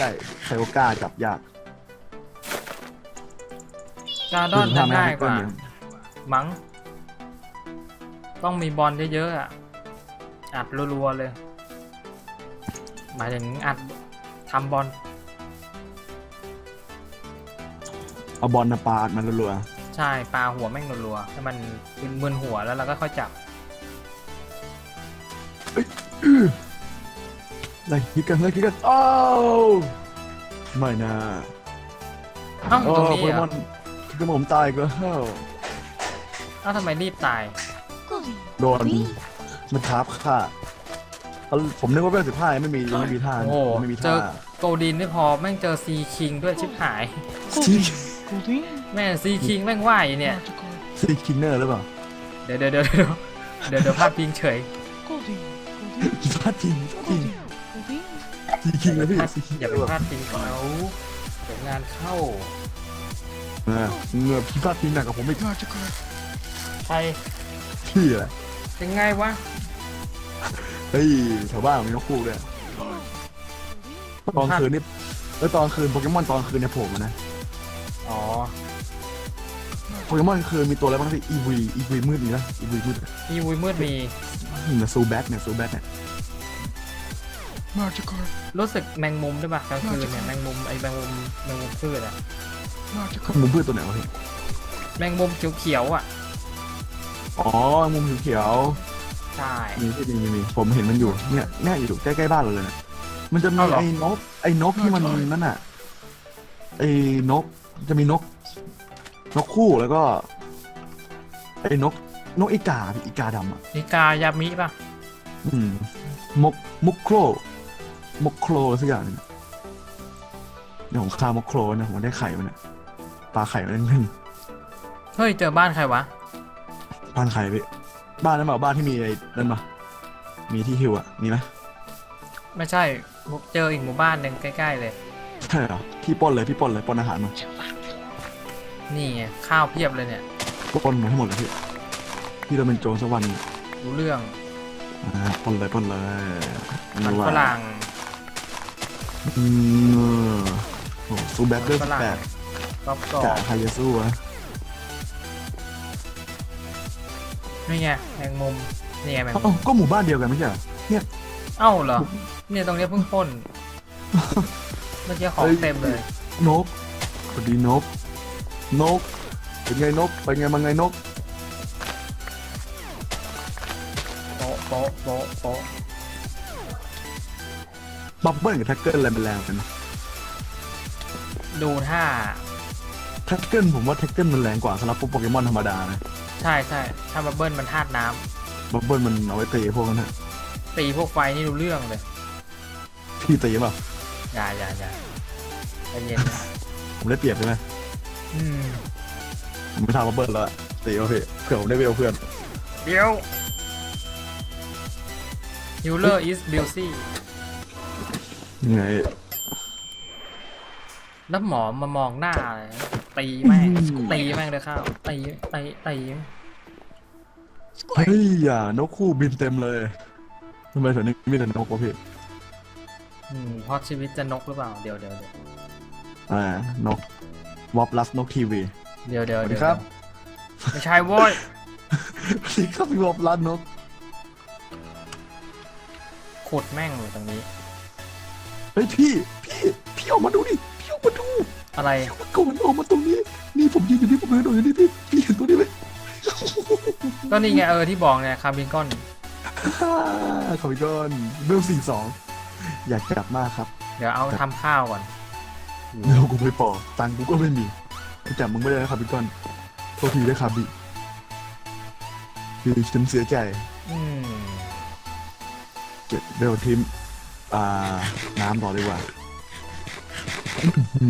ได้ใครก็กล้าจับยากกาดอนจะง่ายกว่าเพิ่มมั้ง ต้องมีบอลเยอะๆอะ อัดรัวๆเลย หมายถึงอัดทำบอล เอาบอลนะปาดมันรัวใช่ปลาหัวแม่งรัวๆให้มันมึนๆหัวแล้วเราก็ค่อยจับ ๆไล่คิดกันไล่คิดกันโอ้าว ไม่นะเอ้าโอ้ตรงโปนี้เกมออะนก็ผมตายอีก็เฮ้าเอ้าทำไมรีบตาย โดนมันทับค่ะเอาผมนึกว่าเป็นสิบห้าไม่มียังไม่มีท่าโอ้โหยังไม่มีเจท่าอโกลดินไม่พอแม่งเจอซีคิงด้วยชิบหายซีแม่งซีคิงแม่งว่ายอยู่เนี่ย ซีคินเนอร์หรือเปล่าเดี๋ยวเดี๋ยวเดี๋ยวเดี๋ยวเดี๋ยวเดี๋ยวพลาดพิงเฉย พลาดจริงจริง ซีคิงเลยพี่พลาดซีคิงอย่าไปพลาดพิงเขาเดี๋ยวงานเข้าเออเงือบพี่พลาดจริงหนักกับผมไม่ใครพี่แหละเป็นไงวะเฮ้ยแถวบ้านมีนกคู่ด้วยตอนคืนนี่แล้วตอนคืนโปเกมอนตอนคืนเนี่ยโผล่มานะอ๋อโปเกมอนคืนมีตัวอะไรบ้างพี่อีวีอีวีมืดนี่นะอีวีมืดอีวุยมืดมีเนี่ยซูแบทเนี่ยซูแบทเนี่ย รู้สึกแมงมุมด้วยป่ะกลางคืนเนี่ยแมงมุมไอ้แมงมุมแมงมุมพืชอะมุมพืชตัวไหนวะพี่แมงมุมเขียวๆอะอ๋อมุมเขียวใช่ๆมีที่มีมีมีผมเห็นมันอยู่เนี่ยเนี่ยอยู่ใกล้ๆบ้านเราเลยนะมันจะมีเอาเหรอไอ้นกไอ้นกที่มันนั่นน่ะไอ้นกจะมีนก นกคู่แล้วก็ ไอ้นก นกอีกาพี่อีกาดำอะ นิกายามิป่ะ อืมมกมุกโคร มกโครสักอย่างหนึงเดี๋ยวผมฆ่ามกโครนะผมได้ไข่มันนะปลาไข่มันเล่นเฮ้ยเจอบ้านใครวะ ๆบ้านไข่พี่บ้านนั้นเปล่าบ้านที่มีไอ้นั่นปะมีที่ฮิวอะมีไหมไม่ใช่เจออีกหมู่บ้านหนึ่งใกล้ ๆ เลย ใช่เหรอพี่ปล้นเลยพี่ปล้นเลยปล้นอาหารมานี่ไงข้าวเพียบเลยเนี่ยปล้นมาให้หมดเลยพี่พี่เราเป็นโจรสักวันรู้เรื่องอ่าปล้นเลยปล้นเลยมันฝรั่ง อืมโอ้ซูแบทเดอร์ฝรั่ง แปดกรอบกรอกะใครจะสู้วะนี่ไงแมงมุมนี่ไงแมงมุเอ้ามก็หมู่บ้านเดียวกันไม่ใช่เหรอ เอ้าเหรอเนี่ยตรงเนี้ยเพิ่งพ่นเมื่อกี้ของเต็มเลยนกสวัสดีนก นก เป็นไงนก เป็นไงมาไงนก โป๊ะโป๊ะโป๊ะโป๊ะ บับเบิ้ลกับแท็กเกิลอะไรเป็นแรงกันนะดูท่าแท็กเกิลผมว่าแท็กเกิลมันแรงกว่าสำหรับพวกโปเกมอนธรรมดานะใช่ใช่ถ้าบับเบิ้ลมันธาตุน้ำบับเบิ้ลมันเอาไว้ตีพวกนั้นนะตีพวกไฟนี่รู้เรื่องเลย พี่ตีเปล่าอย่าอย่าอย่าใจเย็นนะผมได้เปรียบใช่ไหมอืม ผมไม่ทำบับเบิ้ลแล้วอะตีเอาพี่เผื่อผมได้เวลเพื่อนเดี๋ยว Healer is busy ยัง ไงแล้วหมอมามองหน้าเลยตีแม่งตีแม่งเลยข้าวตีตีตีเฮ้ยอย่านกคู่บินเต็มเลยทำไมแถวนี้มีแต่นกวะพี่อืมเพราะชีวิตจะนกหรือเปล่าเดี๋ยวเดี๋ยวเดี๋ยวอ่านกวอปลัสนกทีวี เดี๋ยวเดี๋ยวสวัสดีเดี๋ยวครับ ไม่ใช่โว้ยสวัสดีครับพี่วอปลัสนกขุดแม่งเลยตรงนี้เฮ้ยพี่พี่พี่ออกมาดูดิพี่ออกมาดูอะไรออกมาก่อนออกมาตรงนี้ นี่ผมยืนอยู่นี่ผมยืนอยู่นี่พี่พี่เห็นตัวนี้ไหมก็นี่ไงเออที่บอกเนี่ยคาร์บินก้อนฮ่าขอบคุณก่อนเบลสี่สองอยากจับมากครับ เดี๋ยวเอาทำข้าวก่อนเดี๋ยวกูไปปอกตังค์กูก็ไม่มีกูจับมึงไม่ได้นะครับพี่ก้อนโทษทีได้ครับบิคือฉันเสียใจอืมเก็บเบลทิม อ่า น้ำต่อดีกว่าอื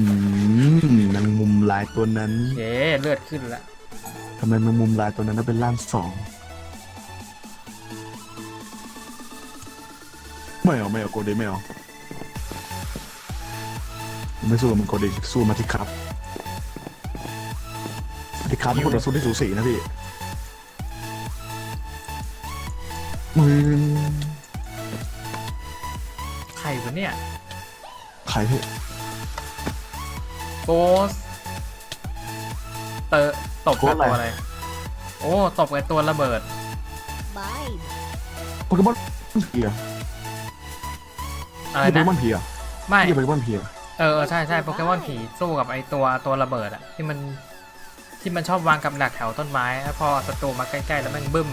มแมงมุมลายตัวนั้นเย้เลือดขึ้นแล้วทำไมแมงมุมลายตัวนั้นต้องเป็นร่างสองไม่เอาไม่เอาโกเดไม่เอาไม่สู้กับมันโกเดสู้มาที่ครับที่ครับเป็นคนต่อสู้ที่สูสีนะพี่มึง ใครวะเนี่ยใครพี่โกสเตอตบกับตัวอะไร โอ้ตบกับตัวระเบิด Bye. โปเกมอนเพียอะไรพี่โปเกนะ มอนเพียไม่พี่โปเกมอนเพียเออเออใช่ใช่โปเกมอนผีสู้กับไอตัวตัวระเบิดอะที่มันที่มันชอบวางกับดักแถวต้นไม้แล้วพอศัตรูมาใกล้ๆแล้วมันบึ้ม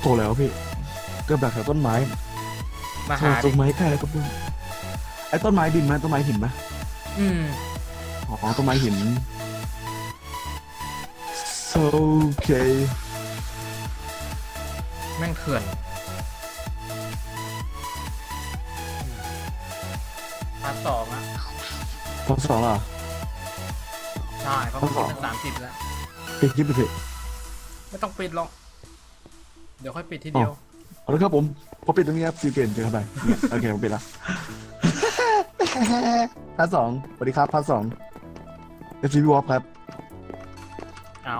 โตแล้วพี่ก็แบบแถวต้นไม้ มาโตหาต้ดินไม้ใกล้แล้วก็บึ้มไอ้ต้นไม้ดินไหมต้นไม้หินไหมอืม อ๋อต้นไม้หิน so okay แม่งเถื่อน พาร์ทสองอะตอนสองอะ ใช่เพราะมันคิดเป็นสามสิบแล้ว ปิดคลิปไปเถอะ ไม่ต้องปิดหรอก เดี๋ยวค่อยปิดทีเดียว เอาละครับผมพอปิดตรงนี้ครับซีเกนเจอกันไปเนี่ยโอเคผมปิดละ พาร์ทสองสวัสดีครับพาร์ทสองเอฟซีบีวอฟครับเอา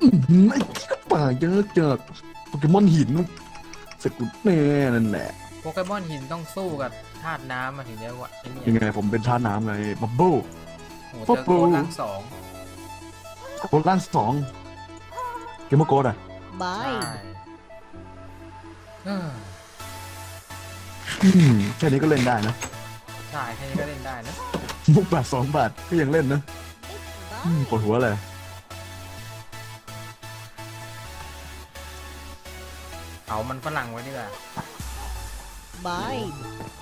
อื้อหือไอ้ที่ก็ป่าเยอะเจอโปเกมอนหินสกุลแน่นั่นแหละ โปเกมอนหินต้องสู้กับธาตุน้ำมาถึงจะว่าไอ้เนี่ยังยไงผมเป็นท่าน้ำไงบับเบิ้ล โหปุ๊เจบอปุ๊โกบดล่างสองโคล่างสองเกมโมโกดอะใช่ Bye. เอออืมแค่นี้ก็เล่นได้นะ ใช่แค่นี้ก็เล่นได้นะมุกบาทสองบาทก็ยังเล่นนะอืม Bye. ปวดหัวเลยเอามันฝรั่งไว้ดีกว่า Bye.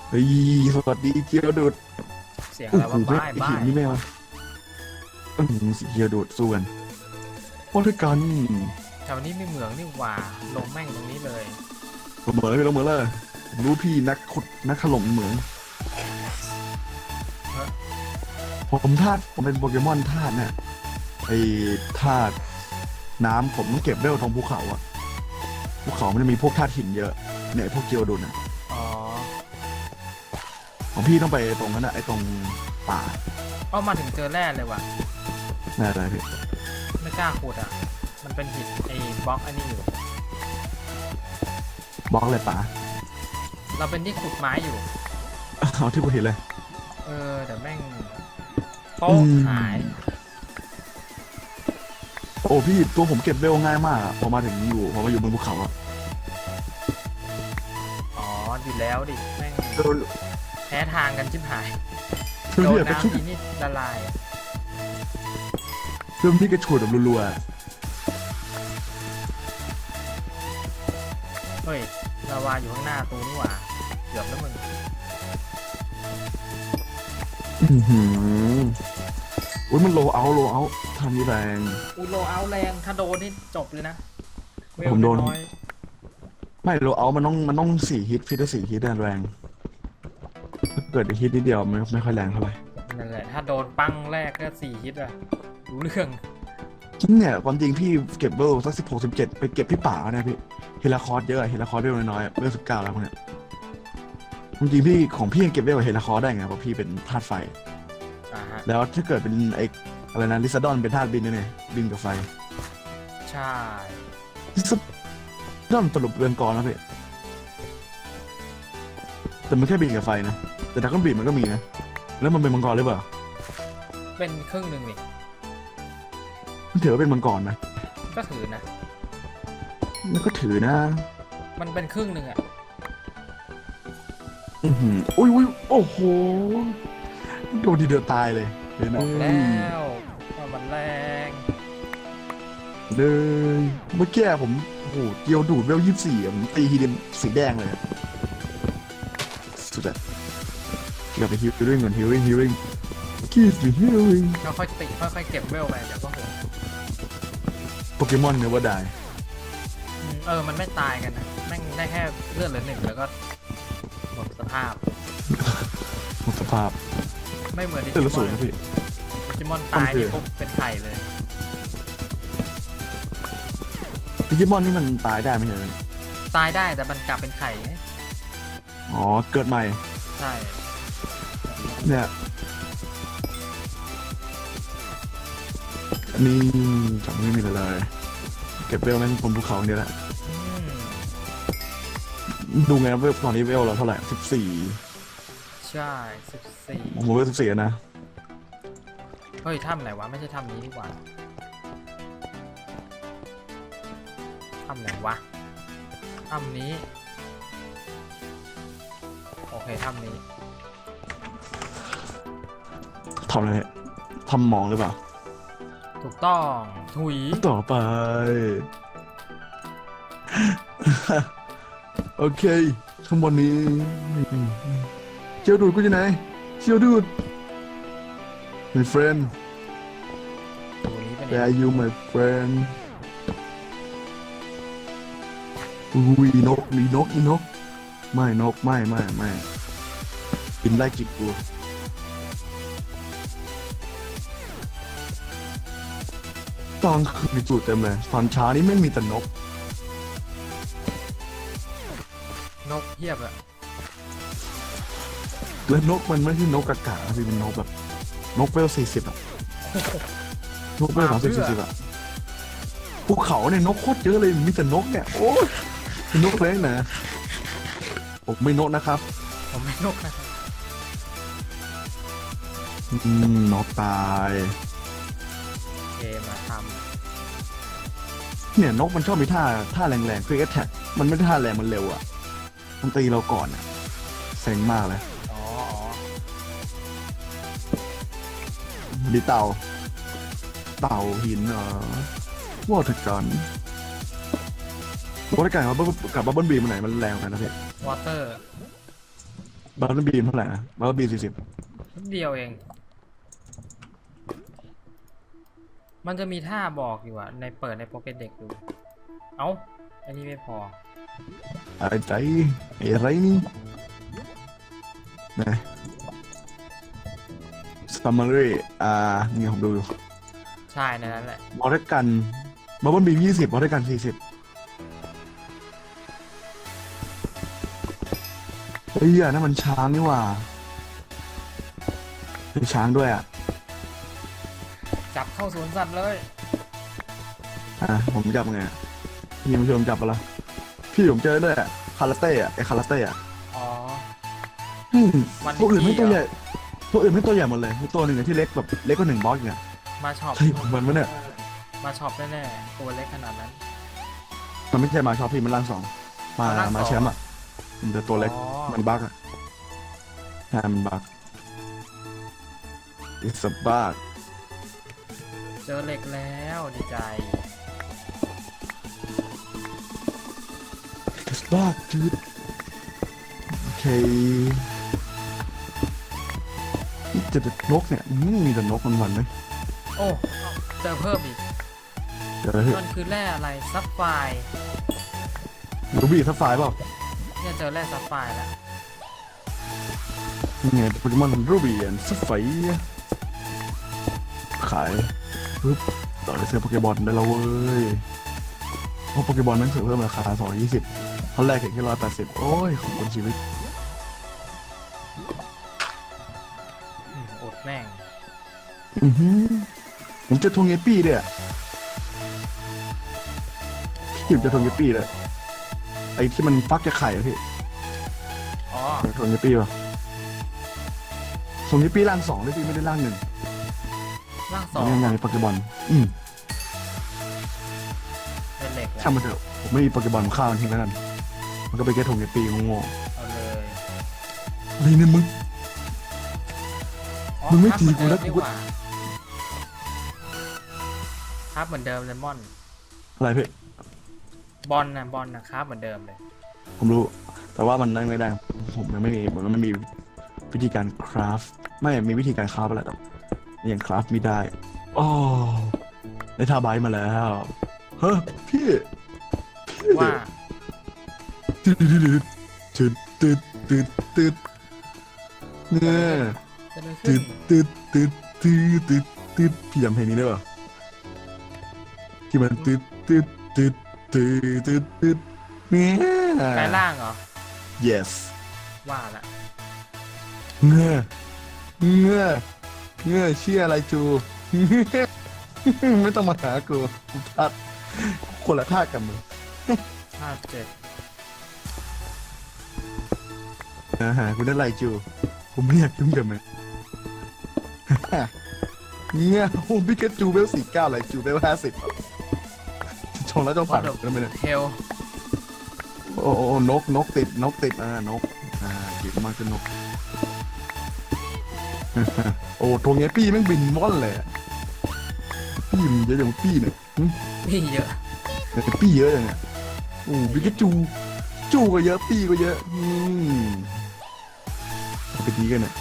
เฮ้ยสวัสดีเกียวดูดเสียงโอ้อะไรโหวะไม่บ้ายไอ้บ้าหินยนี่ไม่เอาอืมสีเกียวดูดสู้กันพอด้วยกันแถวนี้มีเหมืองนี่หว่าลงแม่งตรงนี้เลย ลงเหมือนเลยพี่ลงเหมือนเลยผมรู้พี่นักขุดนักถล่มเหมืองฮะผมธาตุผมเป็นโปเกมอนธาตุเนี่ยไอ้ธาตุน้ำผมต้องเก็บเวลตรงภูเขาอะภูเขามันจะมีพวกธาตุหินเยอะเนี่ยพวกเกียวดูดนะอ๋อของพี่ต้องไปตรงนั้นอะไอ้ตรงป่าเอามาถึงเจอแร่เลยว่ะแน่เลยพี่ไม่กล้าขุดอะ มันเป็นหินไอ้บล็อกอันนี้อยู่ บล็อกเลยป่าเราเป็นที่ขุดไม้อยู่ เอาที่กูเห็นเลย เออแต่แม่งโป๊ะอืม หาย โอ้พี่ตัวผมเก็บเวลง่ายมากอะพอมาถึงอยู่พอมาอยู่บนภูเขาอะอ๋ออยู่แล้วดิ แม่งเออแพ้ทางกันชิบหาย เพื่อนโดพี่นกระชุดน้ำทีนี่ละลาย เพื่อนพี่กระชุดแบบรัวเฮ้ย ลาวาอยู่ข้างหน้าตูนี่หว่าเกือบแล้วมึงๆอื้อหืออุ้ยมันโลเอาโลเอาทำนี้แรงอุโลเอาแรงถ้าโดนนี่จบเลยนะเวลผมโดนน้อยไม่โลเอามันต้องมันต้องสี่ฮิตพี่ถ้าสี่ฮิตอะแรงถ้าเกิดฮิตนิดเดียวไม่ไม่ค่อยแรงเท่าไหร่นั่นแหละถ้าโดนปั้งแรกก็สี่ฮิตอะรู้เรื่องจริงเนี่ยความจริงพี่เก็บเวลสักสิบหกสิบเจ็ด ไปเก็บพี่ป่าเนี่ยพี่เฮลาคอร์สเยอะเฮลาคอร์สเวลน้อยๆเวลสิบเก้าแล้วพวกเนี้ยความจริงพี่ของพี่ยังเก็บเวลกับเฮลาคอร์สได้ไงเพราะพี่เป็นธาตุไฟ อ่าฮะแล้วถ้าเกิดเป็นไออะไรนะลิซาดอนเป็นธาตุบินด้วยเนี่ยบินกับไฟใช่ลิซาดอนตลบเรือนกรนะพี่แต่มันแค่บินกับไฟนะแต่ดักกันบีดมันก็มีนะแล้วมันเป็นมังกรหรือเปล่าเป็นครึ่งหนึ่งนี่มันถือว่าเป็นมังกรไหมก็ถือนะ มันก็ถือนะ มันเป็นครึ่งหนึ่งอะอือหืออุ้ยอุ้ยโอ้โห โดนทีเดียวตายเลยเห็นไหมบอกแล้วว่ามันแรงเลยเมื่อกี้ผมโอ้โหเกียวดูดเวลยี่สิบสี่ผมตีทีเดียวสีแดงเลยอะสุดอะกลับไปฮิวด้วยเงินฮิวริ่งฮิวริ่งคีสฮิวริ่งเราค่อยติค่อยๆเก็บเวลไปเดี๋ยวก็หมดโปเกมอนเนวอร์ไดอืม เออ มันไม่ตายกันนะแม่งได้แค่เลือดเหลือหนึ่งแล้วก็หมดสภาพ หมดสภาพไม่เหมือนดิเออจิแล้วมสอวยนนะพี่ดิจิมอนตายนี่ปุ๊บเป็นไข่เลยดิจิมอนนี่มันตายได้ไหมเนี่ยตายได้แต่มันกลับเป็นไข่ไงอ๋อ เกิดใหม่ ใช่ เนี่ยนี่จับไม่มีอะไรเลย เก็บเวลแม่งบนภูเขาอย่างเดียวแหละอืม ดูไงเวลตอนนี้เวลเราเท่าไหร่สิบสี่ใช่สิบสี่ผมเวลสิบสี่นะ เฮ้ยถ้ำไหนวะ ไม่ใช่ถ้ำนี้ดีกว่าถ้ำไหนวะถ้ำนี้ โอเคถ้ำนี้ทำอะไรเนี่ยทำมองหรือเปล่า ถูกต้องถุย ต่อไป โอเค ข้างบนนี้เจียวดูดกูอยู่ไหนเจียวดูด my friend ดูนี้เป็น where are you my friend อุ้ยนกมีนกอีนก ไม่นกไม่ไม่ไม่กินไล่จิกกูตอนคืนมีจุดเต็มเลยตอนเช้านี่ไม่มีแต่นก นกเทียบอะแล้วนกมันไม่ใช่นกกากาสิเป็นนกแบบ นกเวลสี่สิบอะนกเวลสามสิบสี่สิบอะภูเขาเนี่ยนกโคตรเยอะเลยมีแต่นกเนี่ยโอ้ยเป็นนกเล็กนะผมไม่นกนะครับ ผมไม่นกนะครับอืมนกตายโอเคมาทเนี่ยนกมันชอบมีท่าท่าแรงๆ quick attack มันไม่ได้ท่าแรงมันเร็วอะ มันตีเราก่อนอะเซ็งมากเลยำอ๋ออ๋อดีเต่า เต่าหินเอ่อวอเตอร์กันวอเตอร์กันกับบับกับบับเบิ้ลบีมันไหนมันแรงกว่ากันนะพี่วอเตอร์ บับเบิ้ลบีเท่าไหร่นะบับเบิ้ลบีสี่สิบนิดเดียวเอง มันจะมีท่าบอกอยู่อะในเปิดในโปเกเด็กดู เอ้า อันนี้ไม่พอ อะไรใจอะไรนี่นะซัมมารีอ่า นี่ผมดูอยู่ใช่ในนั้นแหละวอเตอร์กันบับเบิ้ลบียี่สิบวอเตอร์กันสี่สิบเฮ้ยอันนั่นมันช้างนี่หว่าเป็นช้างด้วยอะ จับเข้าสวนสัตว์เลย อะ ผมจับไงอะพี่ผมชมจับปะล่ะ พี่ผมเจอด้วยอะคาราเต้อะไอคาราเต้อะอ๋อ อืมมันตัวอื่นไม่ดีตัวเหรอใหญ่ตัวอื่นไม่ตัวใหญ่หมดเลยมีตัวหนึ่งอะที่เล็กแบบเล็กกว่าหนึ่งบล็อกเนี่ยมาช็อปเฮ้ยมันมันเนี่ยมาช็อปแน่ๆตัวเล็กขนาดนั้น มันไม่ใช่มาชอบพี่มันล่างสองมาอ๋อร่างสอง มาแชมป์อะมันจะตัวเล็กอ๋อมันบักอะใช่มันบัก it's a bug เจอเหล็กแล้วดีใจ มากจืดโอเคนี่จะนกเนี่ยอื้มีแต่นกมันวันๆเลยโอ้เจอเพิ่มอีกเดี๋ล้ยมันคือแร่อะไรซับไฟรูบี้ซับไฟเปล่าเนี่ยเจอแร่ซับไฟแล้วนี่ไงโปเกมอนรูบี้แอนซับไฟขายปึ๊บต่อได้เสื้อโปเกบอลได้แล้วเว้ยเพราะโปเกบอลแมันเสือเพิ่มราคาซอยยี่สิบ ท่อนแรกเห็นแค่ร้อยแปดสิบโอ้ยขอบคุณชีวิตอดแม่ง อือหือผมจะทวงเงปี้ด้วยอะพี่ผมจะทวงเยปี้เลยไอ้ที่มันฟักจะไข่อะพี่อ๋อ ทวงเยปี้ป่ะทวงเยปี้ร่างสองได้วยพี่ไม่ได้ร่างหนึ่งร่างสองยังไงโปเกมอนอืมเป็นเหล็กแช่าวงมันเถอะผมไม่มีโปเกมอนผมฆ่าวทิ้งแล้วกัน มันก็ไปแค่ทงเงปี้โง่เอาเลยๆอะไรเนี่ยมึง อ๋อมึงไม่ครับตีกูเหแล้มืวอนกูเดิมก็นี่หว่าครับเหมือนเดิมเลมอน อะไรพี่บอลนะบอลนะครับเหมือนเดิมเลย ผมรู้ แต่ว่ามันนั่งไม่ได้ ผมยังไม่มีมันไม่มีวิธีการคราฟไม่มีวิธีการคราฟอะไรแต่ยังคราฟไม่ได้อ๋อได้ท่าไบค์มาแล้ว เฮ้ยพี่ พี่ว่า ตืดตืดตืดตืดตืดติดเนี่ยจะได้ตืขึ้นดตืดตืดตืดตืดตืดพี่จำเพลงนี้ได้ป่ะที่มันตืดตืดตืดตืดตืดตืดเนี่ยกลายร่างเหรอ yes ว่าละเงือเงือเงือเชี่ยอะไรจู ไม่ต้องมาหากูกูทัดคนละท่ากับมึง ห้าเจ็ด นะฮะกูได้ไรจูผมไม่อยากยุ่งกับมันเนี่ยโอ้พิกาจูเวลสี่เก้าอะไรจูเวลห้าสิบชงแล้วต้องผ่านแล้วไหมเนี่ยเทลโอ้โอ้โอ้นกนกติดนกติดอ่านกอ่าเก็บมากขึ้นนก โอ้ตัวเงี้ยปี้แม่งบินว่อนเลยอะปี้มันเยอะอย่างปี้เนี่ยหึพี่เยอะแต่ปี้เยอะอย่างเงี้ยโอ้พิกาจู จูก็เยอะปี้ก็เยอะ อืมเอา ไปดีกันเนี่ย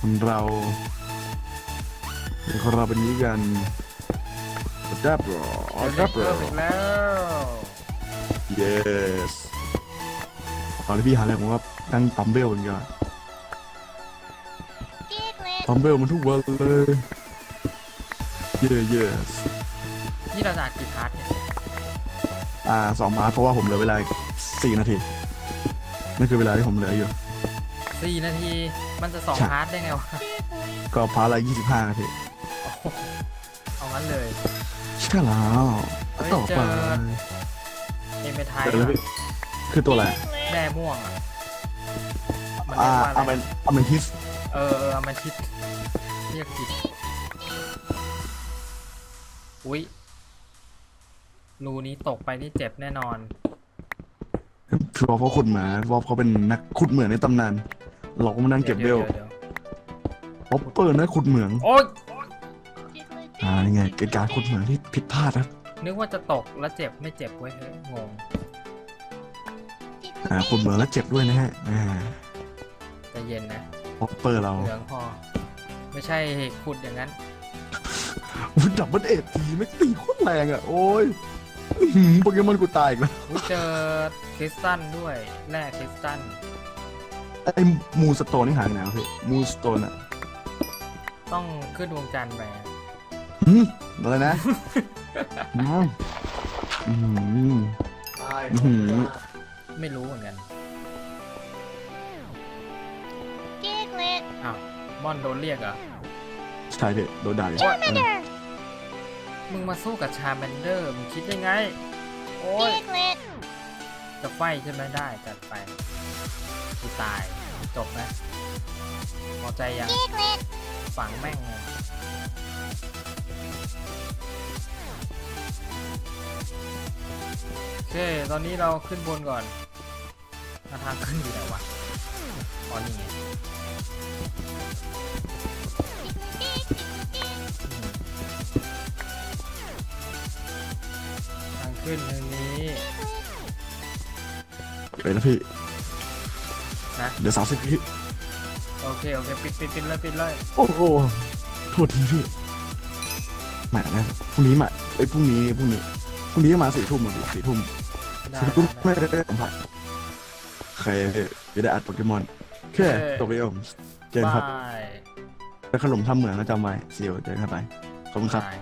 คนเราคนเราเป็นนี้กันดับหรอเด็ดักบหรเพิ่อมอีกแล้ว yes ตอนที่พี่หาอะไรผมว่าตั้งปั๊มเบลกันก่อนปั๊มเบลมันทุกวันเลย yes yes นี่เราจะอัดกี่พาร์ทเนี่ยอ่าสองพาร์ทเพราะว่าผมเหลือเวลาอีกสี่นาทีนั่นคือเวลาที่ผมเหลืออยู่ สี่นาทีมันจะสองใช่ พาร์ทได้ไงวะ ก็พาร์ทละยี่สิบห้านาทีโอ้โหเอางั้นเลย ใช่แล้วเฮ้ยต่อไปเจอ เอเมทายเจอแล้วพี่คือตัวอะไรแร่ม่วงอะ มันอ่าเรียกว่าอาอะไรเมนอาเมนทิสเออเออเอามาทิศเรียกผิดอุ๊ยรูนี้ตกไปนี่เจ็บแน่นอนคือวอลเขาขุดเหมือนวอลเขาเป็นนักขุดเหมืองในตำนาน เราก็มานั่งเก็บเบลดี๋ยวดี๋ยวป๊อปเปอร์นะขุดเหมืองโอ๊ยอ่านี่ไงเป็นการขุดเหมืองที่ผิดพลาดนะนึกว่าจะตกแล้วเจ็บไม่เจ็บเว้ยเฮ้ยงงอ่าขุดเหมืองแล้วเจ็บด้วยนะฮะอ่าใจะเย็นนะป๊อปเปอร์เราเหลืองพอ ไม่ใช่ขุดอย่างนั้นอุ๊ยดับเบิลเอ็ดทีไม่งตีโคตรแรงอะ โอ้ยอื้อหือโปเกมอนกูตายอีกแล้วอุ๊ยเจอคริสตัลด้วยแร่คริสตัล ไอ้มูสโตนนี่หายไปไหนวะพี่มูสโตนอะต้องขึ้นดวงจันทร์ไปหืมอะไรนะอืมอืมอื้อหือ ไม่รู้เหมือนกันอ้าวมอนโดนเรียกเหรอ ใช่พี่โดนด่าอยู่โอ๊ยเออมึงมาสู้กับชาแมนเดอร์ มึงคิดได้ไง โอ้ย จะไฟใช่ไหมได้จัดไปกูตายจบนะพอใจยังฝังแม่งเลยโอเคตอนนี้เราขึ้นบนก่อนหาทางขึ้นอยู่ไหนวะอ๋อนี่ไงทางขึ้นทางนี้ ไปแล้วพี่นะ เดี๋ยวสามสิบพี่โอเค โอเคปิดปิดปิดเลยปิดเลยโอ้โหโทษทีพี่แหมนะพรุ่งนี้มาไอ้ยพรุ่งนี้พรุ่งนี้พรุ่งนี้ก็มาสี่ทุ่มหมดดิสี่ทุ่มได้สี่ทุ่มได้ไม่ได้สัมผัสใครจะได้อัดโปเกมอนแค่ตัวเดียวเจอกันครับบายไปขนมทำเหมืองนะจำไว้เสียวเจอกันครับไปขอบคุณครับบา